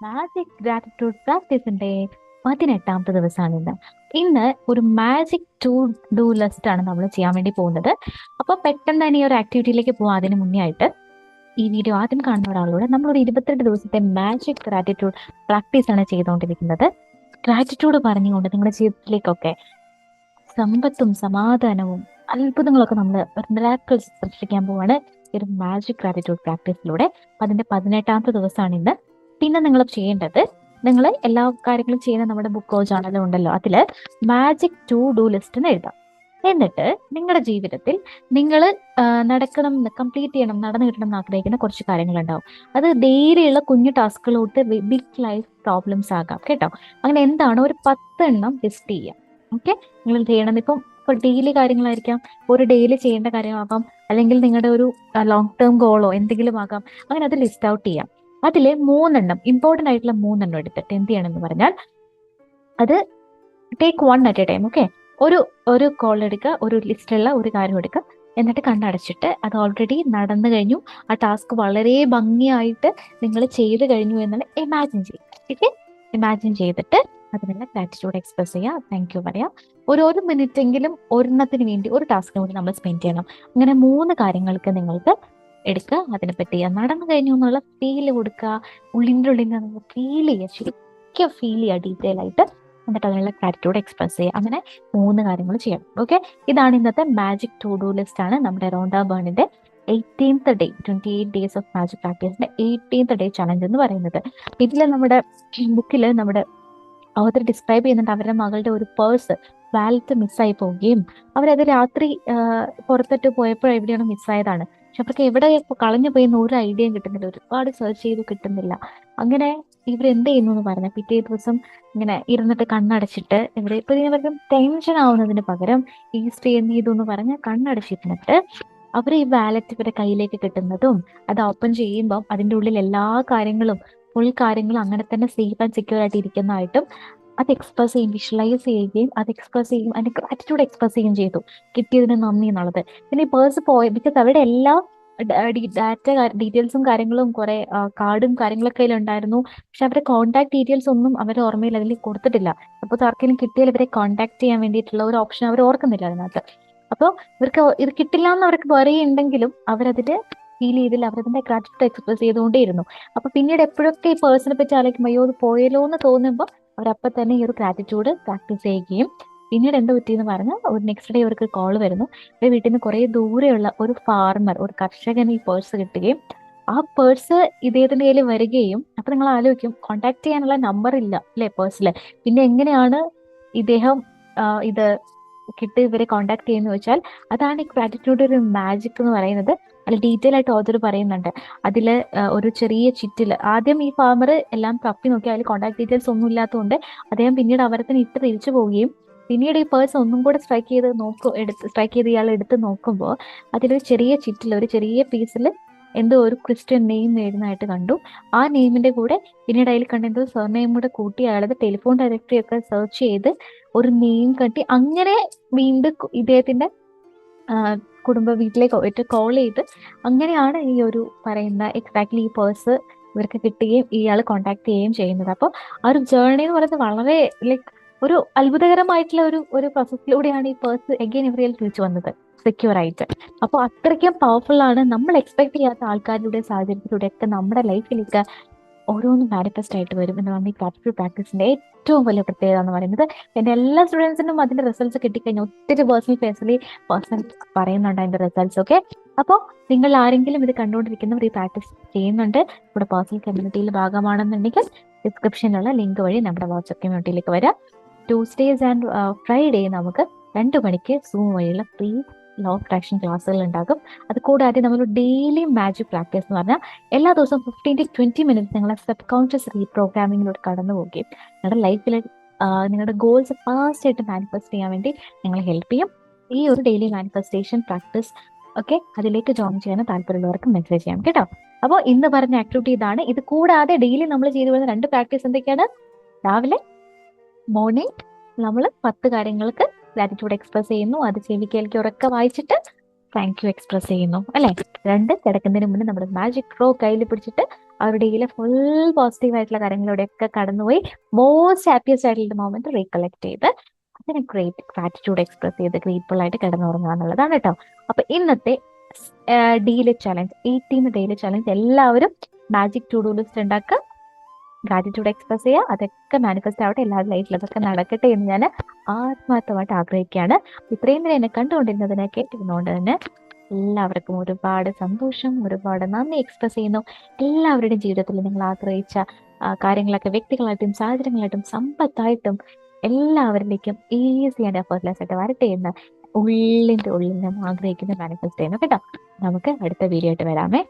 Magic gratitude പ്രാക്ടീസിന്റെ പതിനെട്ടാമത്തെ ദിവസമാണ് ഇന്ന് ഇന്ന് ഒരു മാജിക് ടു ഡു ലിസ്റ്റ് ആണ് നമ്മൾ ചെയ്യാൻ വേണ്ടി പോകുന്നത്. അപ്പോൾ പെട്ടെന്ന് തന്നെ ഈ ഒരു ആക്ടിവിറ്റിയിലേക്ക് പോകാം അതിന് മുന്നേ ആയിട്ട്. ഈ വീഡിയോ ആദ്യം കാണുന്ന ഒരാളോട് നമ്മൾ ഒരു ഇരുപത്തെട്ട് ദിവസത്തെ മാജിക് ഗ്രാറ്റിറ്റ്യൂഡ് പ്രാക്ടീസ് ആണ് ചെയ്തുകൊണ്ടിരിക്കുന്നത് ഗ്രാറ്റിറ്റ്യൂഡ് പറഞ്ഞുകൊണ്ട് നിങ്ങളുടെ ജീവിതത്തിലേക്കൊക്കെ സമ്പത്തും സമാധാനവും അത്ഭുതങ്ങളൊക്കെ നമ്മൾ മിറാക്കിൾസ് സൃഷ്ടിക്കാൻ പോവാണ് ഒരു മാജിക് ഗ്രാറ്റിറ്റ്യൂഡ് പ്രാക്ടീസിലൂടെ അതിന്റെ പതിനെട്ടാമത്തെ ദിവസമാണ് ഇന്ന് പിന്നെ നിങ്ങൾ ചെയ്യേണ്ടത് നിങ്ങൾ എല്ലാ കാര്യങ്ങളും ചെയ്യുന്ന നമ്മുടെ ബുക്ക് ബുക്കോ ജേണൽ ഉണ്ടല്ലോ അതിൽ മാജിക് ടു ഡു ലിസ്റ്റ് എന്ന് എഴുതാം. എന്നിട്ട് നിങ്ങളുടെ ജീവിതത്തിൽ നിങ്ങൾ നടക്കണം കംപ്ലീറ്റ് ചെയ്യണം നടന്നു കിട്ടണം എന്ന് ആഗ്രഹിക്കുന്ന കുറച്ച് കാര്യങ്ങളുണ്ടാവും. അത് ഉള്ള കുഞ്ഞു ടാസ്കുകളോട്ട് ബിഗ് ലൈഫ് പ്രോബ്ലംസ് ആകാം കേട്ടോ? അങ്ങനെ എന്താണോ ഒരു പത്തെണ്ണം ലിസ്റ്റ് ചെയ്യാം. ഓക്കെ നിങ്ങൾ ചെയ്യണം. ഇപ്പം ഇപ്പോൾ ഡെയിലി കാര്യങ്ങളായിരിക്കാം ഒരു ഡെയിലി ചെയ്യേണ്ട കാര്യമാകാം അല്ലെങ്കിൽ നിങ്ങളുടെ ഒരു ലോങ് ടേം ഗോളോ എന്തെങ്കിലും ആകാം അങ്ങനെ അത് ലിസ്റ്റ് ഔട്ട് ചെയ്യാം. അതിലെ മൂന്നെണ്ണം ഇമ്പോർട്ടന്റ് ആയിട്ടുള്ള മൂന്നെണ്ണം എടുത്തിട്ട് എന്ത് ചെയ്യണം എന്ന് പറഞ്ഞാൽ അത് take one at a time okay ഒരു ഒരു കോൾ എടുക്കുക ഒരു ലിസ്റ്റുള്ള ഒരു കാര്യം എടുക്കുക എന്നിട്ട് കണ്ണടച്ചിട്ട് അത് ഓൾറെഡി നടന്നു കഴിഞ്ഞു. ആ ടാസ്ക് വളരെ ഭംഗിയായിട്ട് നിങ്ങൾ ചെയ്ത് കഴിഞ്ഞു എന്നാണ് ഇമാജിൻ ചെയ്യുക ഓക്കെ ഇമാജിൻ ചെയ്തിട്ട് അതിനുള്ള ഗ്രാറ്റിറ്റ്യൂഡ് എക്സ്പ്രസ് ചെയ്യുക താങ്ക് യു പറയാം. ഒരു ഒരു മിനിറ്റ് എങ്കിലും ഒരെണ്ണത്തിന് വേണ്ടി ഒരു ടാസ്കിന് വേണ്ടി നമ്മൾ സ്പെൻഡ് ചെയ്യണം. അങ്ങനെ മൂന്ന് കാര്യങ്ങൾക്ക് നിങ്ങൾക്ക് എടുക്കുക അതിനെ പറ്റി നടന്നു കഴിഞ്ഞു എന്നുള്ള ഫീൽ കൊടുക്കുക ഉള്ളിന്റെ ഉള്ളിൽ നിന്ന് ഫീൽ ചെയ്യുക ശരിക്കും ഫീൽ ചെയ്യുക ഡീറ്റെയിൽ ആയിട്ട്. എന്നിട്ട് അതിനുള്ള ഗ്രാറ്റിറ്റ്യൂഡ് എക്സ്പ്രസ് ചെയ്യുക. അങ്ങനെ മൂന്ന് കാര്യങ്ങൾ ചെയ്യണം. ഓക്കെ ഇതാണ് ഇന്നത്തെ മാജിക് ടു ഡു ലിസ്റ്റ് ആണ് നമ്മുടെ Rhonda ബേണിന്റെ eighteenth day twenty eight days of magic പ്രാക്ടീസിന്റെ eighteenth day challenge എന്ന് പറയുന്നത്. ഇതിൽ നമ്മുടെ ബുക്കിൽ നമ്മുടെ ഓതർ ഡിസ്ക്രൈബ് ചെയ്യുന്നുണ്ട് അവരുടെ മകളുടെ ഒരു പേഴ്സ് വാലറ്റ് മിസ്സായി പോവുകയും അവരത് രാത്രി പുറത്തിട്ട് പോയപ്പോൾ എവിടെയാണ് മിസ്സായതാണ് പക്ഷെ അവർക്ക് എവിടെ കളഞ്ഞു പോയെന്ന് ഒരു ഐഡിയയും കിട്ടുന്നില്ല. ഒരുപാട് സെർച്ച് ചെയ്ത് കിട്ടുന്നില്ല. അങ്ങനെ ഇവർ എന്ത് ചെയ്യുന്നു എന്ന് പറഞ്ഞാൽ പിറ്റേ ദിവസം ഇങ്ങനെ ഇരുന്നിട്ട് കണ്ണടച്ചിട്ട് ഇവിടെ ഇപ്പൊ ഇവർക്ക് ടെൻഷൻ ആവുന്നതിന് പകരം ഈ സ്ത്രീ എന്ത് ചെയ്തു എന്ന് പറഞ്ഞാൽ കണ്ണടച്ചിരുന്നിട്ട് അവർ ഈ വാലറ്റ് ഇവരുടെ കയ്യിലേക്ക് കിട്ടുന്നതും അത് ഓപ്പൺ ചെയ്യുമ്പോൾ അതിന്റെ ഉള്ളിൽ എല്ലാ കാര്യങ്ങളും ഫുൾ കാര്യങ്ങളും അങ്ങനെ തന്നെ സേഫ് ആൻഡ് സെക്യൂർ ആയിട്ട് ഇരിക്കുന്നതായിട്ടും അത് എക്സ്പ്രസ് ചെയ്യും വിഷ്വലൈസ് ചെയ്യുകയും അത് എക്സ്പ്രസ് ചെയ്യും അതിന്റെ ഗ്രാറ്റിറ്റ്യൂഡ് എക്സ്പ്രസ് ചെയ്യുകയും ചെയ്തു. കിട്ടിയതിന് നന്ദി എന്നുള്ളത്. പിന്നെ ഈ പേഴ്സ് പോയ ബിക്കോസ് അവരുടെ എല്ലാ ഡാറ്റ ഡീറ്റെയിൽസും കാര്യങ്ങളും കുറെ കാർഡും കാര്യങ്ങളൊക്കെ ഉണ്ടായിരുന്നു പക്ഷെ അവരുടെ കോൺടാക്ട് ഡീറ്റെയിൽസ് ഒന്നും അവരുടെ ഓർമ്മയിൽ അതിൽ കൊടുത്തിട്ടില്ല. അപ്പോൾ ആർക്കെങ്കിലും കിട്ടിയാൽ ഇവരെ കോൺടാക്ട് ചെയ്യാൻ വേണ്ടിയിട്ടുള്ള ഒരു ഓപ്ഷൻ അവർ ഓർക്കുന്നില്ല അതിനകത്ത്. അപ്പോൾ ഇവർക്ക് ഇത് കിട്ടില്ല എന്ന് അവർക്ക് പറയുന്നുണ്ടെങ്കിലും അവരതിൽ ഫീൽ ചെയ്തില്ല അവരതിന്റെ ഗ്രാറ്റിറ്റ്യൂഡ് എക്സ്പ്രസ് ചെയ്തുകൊണ്ടേയിരുന്നു. അപ്പൊ പിന്നീട് എപ്പോഴൊക്കെ ഈ പേഴ്സണെ പറ്റി ആലോചിക്കുമ്പോൾ അയ്യോ അത് പോയല്ലോ എന്ന് തോന്നുമ്പോൾ അവരപ്പൊ തന്നെ ഈ ഒരു ഗ്രാറ്റിറ്റ്യൂഡ് പ്രാക്ടീസ് ചെയ്യുകയും പിന്നീട് എന്താ പറ്റിയെന്ന് പറഞ്ഞാൽ ഒരു നെക്സ്റ്റ് ഡേ അവർക്ക് കോൾ വരുന്നു. അവരുടെ വീട്ടിൽ നിന്ന് കുറേ ദൂരെയുള്ള ഒരു ഫാർമർ ഒരു കർഷകന് ഈ പേഴ്സ് കിട്ടുകയും ആ പേഴ്സ് ഇദ്ദേഹത്തിന്റെ കയ്യിൽ വരികയും അപ്പൊ നിങ്ങൾ ആലോചിക്കും കോണ്ടാക്ട് ചെയ്യാനുള്ള നമ്പർ ഇല്ല അല്ലെ പേഴ്സിൽ പിന്നെ എങ്ങനെയാണ് ഇദ്ദേഹം ഇത് കിട്ടി ഇവരെ കോണ്ടാക്ട് ചെയ്യുന്ന വെച്ചാൽ അതാണ് ഈ ഗ്രാറ്റിറ്റ്യൂഡ് ഒരു മാജിക് എന്ന് പറയുന്നത്. ഡീറ്റെയിൽ ആയിട്ട് ഓതർ പറയുന്നുണ്ട്. അതിൽ ഒരു ചെറിയ ചിറ്റിൽ ആദ്യം ഈ ഫാമർ എല്ലാം തപ്പി നോക്കി അതിൽ കോൺടാക്ട് ഡീറ്റെയിൽസ് ഒന്നും ഇല്ലാത്തതുകൊണ്ട് അദ്ദേഹം പിന്നീട് അവരെ തന്നെ ഇട്ട് തിരിച്ചു പോവുകയും പിന്നീട് ഈ പേഴ്സ് ഒന്നും കൂടെ സ്ട്രൈക്ക് ചെയ്ത് നോക്കും എടുത്ത് സ്ട്രൈക്ക് ചെയ്ത് ഇയാൾ എടുത്ത് നോക്കുമ്പോൾ അതിലൊരു ചെറിയ ചിറ്റിൽ ഒരു ചെറിയ പീസിൽ എന്തോ ഒരു ക്രിസ്ത്യൻ നെയിം എഴുതുന്നതായിട്ട് കണ്ടു. ആ നെയിമിന്റെ കൂടെ പിന്നീട് അതിൽ കണ്ട എന്തോ സർനെയിം കൂടെ കൂട്ടി അയാളത് ടെലിഫോൺ ഡയറക്ടറി ഒക്കെ സെർച്ച് ചെയ്ത് ഒരു നെയിം കട്ടി അങ്ങനെ വീണ്ടും ഇദ്ദേഹത്തിന്റെ കുടുംബ വീട്ടിലേക്ക് ഒറ്റ കോൾ ചെയ്ത് അങ്ങനെയാണ് ഈ ഒരു പറയുന്ന എക്സാക്ട്ലി ഈ പേഴ്സ് ഇവർക്ക് കിട്ടുകയും ഇയാൾ കോണ്ടാക്ട് ചെയ്യുകയും ചെയ്യുന്നത്. അപ്പോൾ ആ ഒരു ജേർണി എന്ന് പറയുന്നത് വളരെ ലൈക്ക് ഒരു അത്ഭുതകരമായിട്ടുള്ള ഒരു ഒരു പ്രോസസ്സിലൂടെയാണ് ഈ പേഴ്സ് എഗെയിൻ ഇവരിൽ തിരിച്ചു വന്നത്. സെക്യൂർ ആയിട്ട്. അപ്പോൾ അത്രയ്ക്കും പവർഫുൾ ആണ്. നമ്മൾ എക്സ്പെക്ട് ചെയ്യാത്ത ആൾക്കാരുടെ സാഹചര്യത്തിലൂടെ ഒക്കെ നമ്മുടെ ലൈഫിലേക്ക് ഓരോന്നും മാനിഫെസ്റ്റ് ആയിട്ട് വരും എന്നാണ് ഈ ഗ്രാറ്റിറ്റ്യൂഡ് പ്രാക്ടീസിന്റെ ഏറ്റവും വലിയ പ്രത്യേകത എന്ന് പറയുന്നത്. എന്റെ എല്ലാ സ്റ്റുഡൻസിനും അതിന്റെ റിസൾട്ട്സ് കിട്ടിക്കഴിഞ്ഞാൽ ഒത്തിരി പേഴ്സണൽ പേഴ്സണലി പേഴ്സണൽ പറയുന്നുണ്ട് അതിന്റെ റിസൾട്ട്സ് ഒക്കെ. അപ്പോൾ നിങ്ങൾ ആരെങ്കിലും ഇത് കണ്ടുകൊണ്ടിരിക്കുന്നവർ ഈ പ്രാക്ടീസ് ചെയ്യുന്നുണ്ട് നമ്മുടെ പേഴ്സണൽ കമ്മ്യൂണിറ്റിയിൽ ഭാഗമാണെന്നുണ്ടെങ്കിൽ ഡിസ്ക്രിപ്ഷനിലുള്ള ലിങ്ക് വഴി നമ്മുടെ വാട്സപ്പ് കമ്മ്യൂണിറ്റിയിലേക്ക് വരാം. ട്യൂസ്ഡേസ് ആൻഡ് ഫ്രൈഡേ നമുക്ക് രണ്ടു മണിക്ക് സൂം വഴിയുള്ള ഫ്രീ ലോ ഓഫ് അട്രാക്ഷൻ ക്ലാസ്സുകൾ ഉണ്ടാകും. അത് കൂടാതെ നമ്മൾ ഡെയിലി മാജിക് പ്രാക്ടീസ് എന്ന് പറഞ്ഞാൽ എല്ലാ ദിവസവും ഫിഫ്റ്റീൻ ടു ട്വന്റി മിനിറ്റ്സ് നിങ്ങളെ സബ് കോൺഷ്യസ് റീപ്രോഗ്രാമിങ്ങിലൂടെ കടന്നു പോവുകയും നിങ്ങളുടെ ലൈഫിൽ നിങ്ങളുടെ ഗോൾസ് ഫാസ്റ്റ് ആയിട്ട് മാനിഫെസ്റ്റ് ചെയ്യാൻ വേണ്ടി നിങ്ങളെ ഹെൽപ്പ് ചെയ്യും. ഈ ഒരു ഡെയിലി മാനിഫെസ്റ്റേഷൻ പ്രാക്ടീസ് ഓക്കെ അതിലേക്ക് ജോയിൻ ചെയ്യാൻ താല്പര്യമുള്ളവർക്ക് മെസ്സേജ് ചെയ്യാം കേട്ടോ. അപ്പോൾ ഇന്ന് പറഞ്ഞ ആക്ടിവിറ്റി ഇതാണ്. ഇത് കൂടാതെ ഡെയിലി നമ്മൾ ചെയ്തു വരുന്ന രണ്ട് പ്രാക്ടീസ് എന്തൊക്കെയാണ്? രാവിലെ മോർണിംഗ് നമ്മൾ പത്ത് കാര്യങ്ങൾക്ക് ഗ്രാറ്റിറ്റ്യൂഡ് എക്സ്പ്രസ് ചെയ്യുന്നു. അത് ചെവി കേൾക്കി ഉറക്കെ വായിച്ചിട്ട് താങ്ക് യു എക്സ്പ്രസ് ചെയ്യുന്നു. അല്ലെ? രണ്ട് കിടക്കുന്നതിന് മുന്നേ നമ്മുടെ മാജിക് റോ കയ്യിൽ പിടിച്ചിട്ട് അവരുടെ ഡേയിലെ ഫുൾ പോസിറ്റീവ് ആയിട്ടുള്ള കാര്യങ്ങളിലൂടെയൊക്കെ കടന്നുപോയി. മോസ്റ്റ് ഹാപ്പിയസ്റ്റ് ആയിട്ടുള്ള മൊമെന്റ് റീകളക്ട് ചെയ്ത് അതിനെ ഗ്രേറ്റ് ഗ്രാറ്റിറ്റ്യൂഡ് എക്സ്പ്രസ് ചെയ്ത് ഗ്രേറ്റ്ഫുൾ ആയിട്ട് കിടന്നുറങ്ങുക എന്നുള്ളതാണ് കേട്ടോ. അപ്പൊ ഇന്നത്തെ daily challenge eighteen daily challenge എല്ലാവരും മാജിക് ടു ഡു ലിസ്റ്റ് ഉണ്ടാക്കുക. ഗ്രാറ്റിറ്റ്യൂഡ് എക്സ്പ്രസ് ചെയ്യുക അതൊക്കെ മാനിഫെസ്റ്റ് ആവട്ടെ എല്ലാവരുടെ ലൈഫിൽ അതൊക്കെ നടക്കട്ടെ എന്ന് ഞാൻ ആത്മാർത്ഥമായിട്ട് ആഗ്രഹിക്കുകയാണ്. ഇത്രയും നേരം എന്നെ കണ്ടുകൊണ്ടിരുന്നതിനെ കേട്ടിരുന്നുകൊണ്ട് തന്നെ എല്ലാവർക്കും ഒരുപാട് സന്തോഷം ഒരുപാട് നന്ദി എക്സ്പ്രസ് ചെയ്യുന്നു. എല്ലാവരുടെയും ജീവിതത്തിൽ നിങ്ങൾ ആഗ്രഹിച്ച കാര്യങ്ങളൊക്കെ വ്യക്തികളായിട്ടും സാഹചര്യങ്ങളായിട്ടും സമ്പത്തായിട്ടും എല്ലാവരിലേക്കും ഈസി ആൻഡ് എഫേർട്ട്ലെസ് ആയിട്ട് വരട്ടെ എന്ന് ഉള്ളിന്റെ ഉള്ളിൽ നിന്ന് ആഗ്രഹിക്കുന്ന മാനിഫെസ്റ്റ് ചെയ്യുന്നു. കേട്ടോ? നമുക്ക് അടുത്ത വീഡിയോ ആയിട്ട് വരാമേ.